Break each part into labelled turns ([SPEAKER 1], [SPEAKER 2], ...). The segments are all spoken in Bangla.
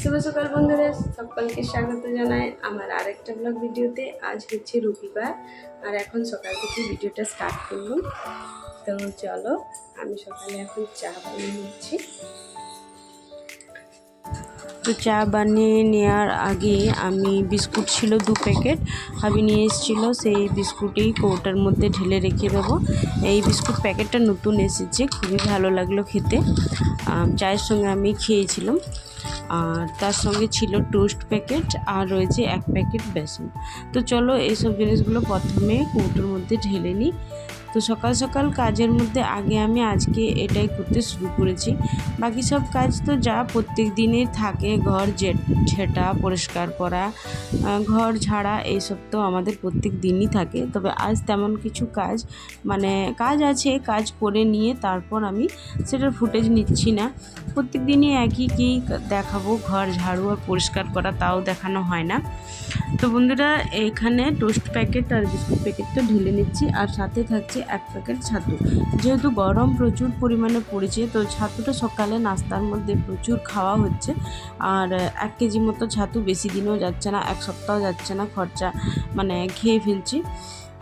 [SPEAKER 1] শুভ সকাল বন্ধুরা, সকলকে স্বাগত জানাই আমার আরেকটা ব্লগ ভিডিওতে। আজ হচ্ছে রবিবার, আর এখন সকাল থেকে ভিডিওটা স্টার্ট করলাম। তো চলো, আমি সকালে এখন চা বানিয়ে নিচ্ছি। তো চা বানিয়ে নেওয়ার আগে আমি বিস্কুট ছিল দু প্যাকেট। হাবি নিয়ে এসেছিল, সেই বিস্কুটেই কৌটার মধ্যে ঢেলে রেখে দেবো। এই বিস্কুট প্যাকেটটা নতুন এসেছে, খুবই ভালো লাগল খেতে। চায়ের সঙ্গে আমি খেয়েছিলাম। আর তার সঙ্গে ছিল টোস্ট প্যাকেট আর রয়েছে এক প্যাকেট বেসন। তো চলো এইসব জিনিসগুলো প্রথমে কৌটোর মধ্যে ঢেলে নিই। তো সকাল সকাল কাজের মধ্যে আগে আমি আজকে এটাই করতে শুরু করেছি। বাকি সব কাজ তো যা প্রত্যেক দিনের থাকে, ঘর ঝেঁটা, পরিষ্কার করা ঘর ঝাড়া, এইসব তো আমাদের প্রত্যেক দিনই থাকে। তবে আজ তেমন কিছু কাজ মানে কাজ আছে, কাজ করে নিয়ে তারপর আমি সেটার ফুটেজ নিচ্ছি না। প্রত্যেক দিনই একই কী দেখাবো, ঘর ঝাড়ু আর পরিষ্কার করা তাও দেখানো হয় না। তো বন্ধুরা, এখানে টোস্ট প্যাকেট আর বিস্কুট প্যাকেটটা ঢেলে নিচ্ছি, আর সাথে থাকছে এক প্যাকেট ছাতু। যেহেতু গরম প্রচুর পরিমাণে পড়েছে, তো ছাতুটা সকালে নাস্তার মধ্যে প্রচুর খাওয়া হচ্ছে। আর এক কেজি মতো ছাতু বেশি দিনও যাচ্ছে না, এক সপ্তাহ যাচ্ছে না খরচা মানে খেয়ে ফেলছি।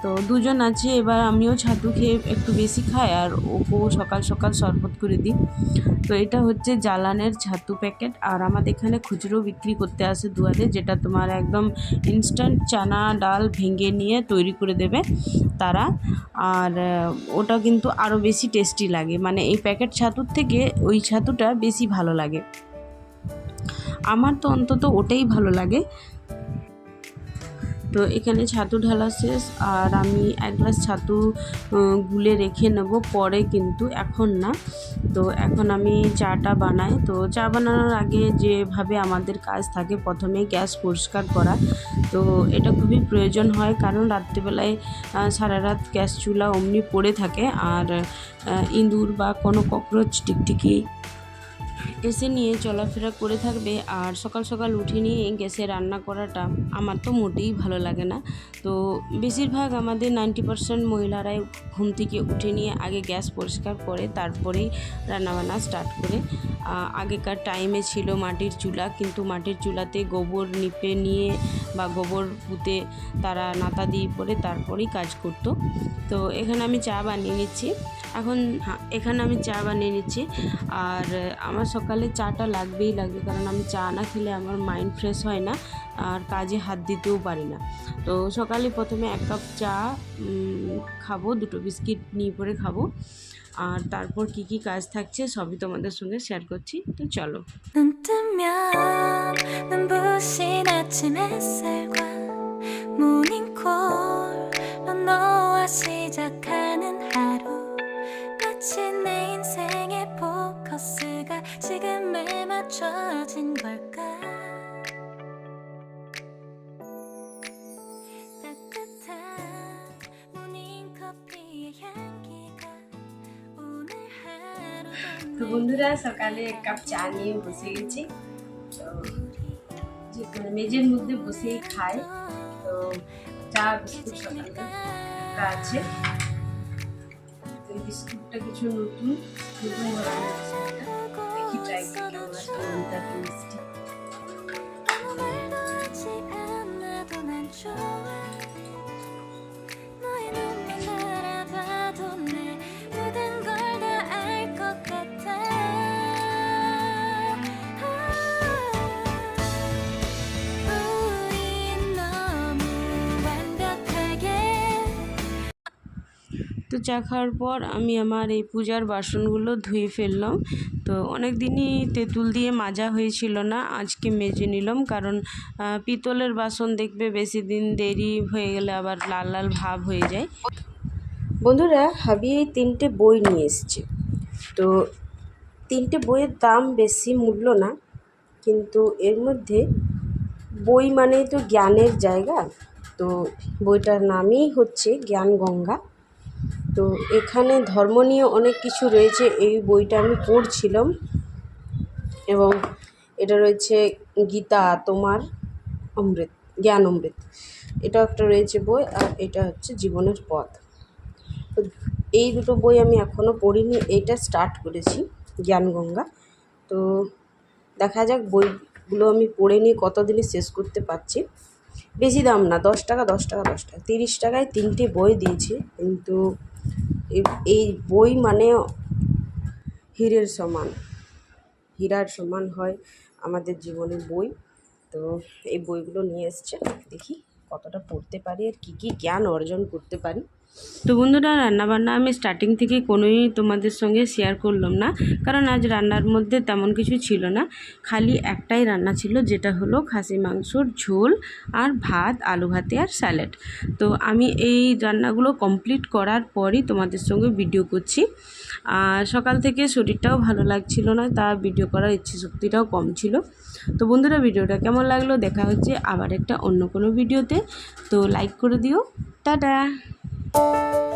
[SPEAKER 1] তো দুজন আছে, এবার আমিও ছাতু খেয়ে একটু বেশি খাই আর ওকেও সকাল সকাল শরবত করে দিই। তো এটা হচ্ছে জ্বালানের ছাতু প্যাকেট আর আমাদের এখানে খুচরো বিক্রি করতে আসে দুয়ারে, যেটা তোমার একদম ইনস্ট্যান্ট চানা ডাল ভেঙে নিয়ে তৈরি করে দেবে তারা। আর ওটা কিন্তু আরও বেশি টেস্টি লাগে। মানে এই প্যাকেট ছাতুর থেকে ওই ছাতুটা বেশি ভালো লাগে। আমার তো অন্তত ওটাই ভালো লাগে। তো এখানে ছাতু ঢালা শেষ, আর আমি এক গ্লাস ছাতু গুলে রেখে নেব পরে কিন্তু এখন না। তো এখন আমি চাটা বানাই। তো চা বানানোর আগে যেভাবে আমাদের কাজ থাকে প্রথমে গ্যাস পরিষ্কার করা। তো এটা খুবই প্রয়োজন হয়, কারণ রাত্রিবেলায় সারা রাত গ্যাস চুলা অমনি পড়ে থাকে। আর ইঁদুর বা কোনো ককরোচ টিকটিকি এসে নিয়ে চলাফেরা করে থাকবে আর সকাল সকাল উঠে নিয়ে গ্যাসে রান্না করাটা আমার তো মোটেই ভালো লাগে না। তো বেশিরভাগ আমাদের নাইনটি পারসেন্ট মহিলারাই ঘুম থেকে উঠে নিয়ে আগে গ্যাস পরিষ্কার করে তারপরেই রান্নাবান্না স্টার্ট করে আগেকার টাইমে ছিল মাটির চুলা, কিন্তু মাটির চুলাতে গোবর নিপে নিয়ে বা গোবর পুঁতে তারা নাতা দিয়ে পরে তারপরেই কাজ করতো। তো এখানে আমি চা বানিয়ে নিচ্ছি। এখন এখানে আমি চা বানিয়ে নিচ্ছি। আর আমার সকালে চাটা লাগবেই লাগবে, কারণ আমি চা না খেলে আমার মাইন্ড ফ্রেশ হয় না, আর কাজে হাত দিতেও পারি না। তো সকালে প্রথমে এক কাপ চা খাব, দুটো বিস্কিট নিয়ে পরে খাব। আর তারপর কি কি কাজ থাকছে সবই তোমাদের সঙ্গে শেয়ার করছি তো চলো
[SPEAKER 2] 눈 뜨면 눈부신 아침 햇살과 모닝콜로 너와 시작하는 하루 마치 내 인생의 포커스가 지금에 맞춰진 걸까
[SPEAKER 1] তো বন্ধুরা, সকালে এক কাপ চা নিয়ে বসে গেছি। তো মেজের মধ্যে বসেই খাই। তো চা, বিস্কুট সকালে আছে। তো বিস্কুটটা কিছু নতুন নতুন ধরনের বিস্কুটটা দেখি ট্রাই করে কেমন আসে তো চা খাওয়ার পর আমি আমার এই পূজার বাসনগুলো ধুয়ে ফেললাম। তো অনেক দিনই তেঁতুল দিয়ে মাজা হয়েছিল না, আজকে মেজে নিলাম কারণ পিতলের বাসন দেখবে বেশি দিন দেরি হয়ে গেলে আবার লাল লাল ভাব হয়ে যায়। বন্ধুরা হাবি এই তিনটে বই নিয়ে এসছে। তো তিনটে বইয়ের দাম বেশি মূল্য না, কিন্তু এর মধ্যে বই মানেই তো জ্ঞানের জায়গা। তো বইটার নামই হচ্ছে জ্ঞান গঙ্গা তো এখানে ধর্ম নিয়ে অনেক কিছু রয়েছে, এই বইটা আমি পড়ছিলাম। এবং এটা রয়েছে গীতা, তোমার অমৃত, জ্ঞান অমৃত। এটা একটা রয়েছে বই আর এটা হচ্ছে জীবনের পথ। এই দুটো বই আমি এখনও পড়িনি, এইটা স্টার্ট করেছি জ্ঞানগঙ্গা তো দেখা যাক বইগুলো আমি পড়ে নিয়ে কত দিনে শেষ করতে পারছি। বেশি দাম না, দশ টাকা দশ টাকা দশ টাকা, তিরিশ টাকায় তিনটে বই দিয়েছি। কিন্তু এই- বই মানে হীরের সমান। হীরার সমান হয় আমাদের জীবনে বই। তো এই বইগুলো নিয়ে এসছে। দেখি কতটা পড়তে পারি আর কী কী জ্ঞান অর্জন করতে পারি। তো বন্ধুরা, রান্নাবান্না আমি স্টার্টিং থেকে কোনোই তোমাদের সঙ্গে শেয়ার করলাম না, কারণ আজ রান্নার মধ্যে তেমন কিছু ছিল না। খালি একটাই রান্না ছিল, যেটা হলো খাসি মাংসর ঝোল আর ভাত, আলু ভাতে আর স্যালাড তো আমি এই রান্নাগুলো কমপ্লিট করার পরই তোমাদের সঙ্গে ভিডিও করছি। আর সকাল থেকে শরীরটাও ভালো লাগছিল না, তা ভিডিও করার ইচ্ছে শক্তিটাও কম ছিল। তো বন্ধুরা, ভিডিওটা কেমন লাগল? দেখা হচ্ছে আবার একটা অন্য কোনো ভিডিওতে তো। লাইক করে দিও। টাটা! Música